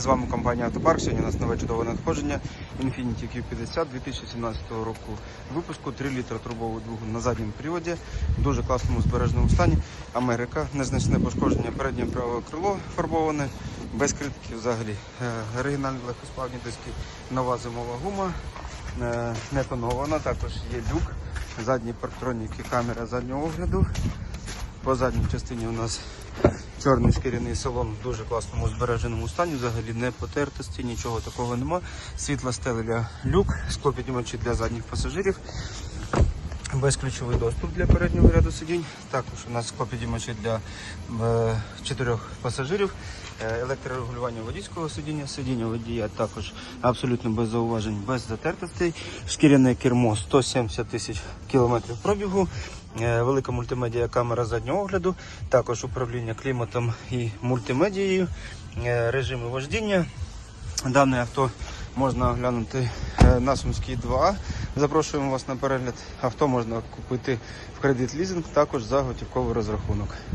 З вами компанія Автопарк. Сьогодні у нас нове чудове надходження. Infiniti Q50 2017 року випуску. 3 літра турбовий двигун на задньому приводі, в дуже класному збереженому стані. Америка, незначне пошкодження. Переднє праве крило фарбоване, без критики взагалі. Е, Оригінальні легкосплавні диски, нова зимова гума, е, не тонована, також є люк, задні парктроніки, камера заднього огляду. По задній частині у нас чорний шкіряний салон в дуже класному збереженому стані, взагалі не потертості, нічого такого нема. Світла стеля люк, склопіднімачі для задніх пасажирів. Безключовий доступ для переднього ряду сидінь. Також у нас склопідіймачі для е, чотирьох пасажирів, Е, електрорегулювання водійського сидіння, сидіння водія також абсолютно без зауважень, без затертостей. Шкіряне кермо 170 тисяч кілометрів пробігу. Е, Велика мультимедіа камера заднього огляду, також управління кліматом і мультимедією, е, режими вождіння. Дане авто можна оглянути е, на Сумській 2. Запрошуємо вас на перегляд. Авто можна купити в кредит лізинг, також за готівковий розрахунок.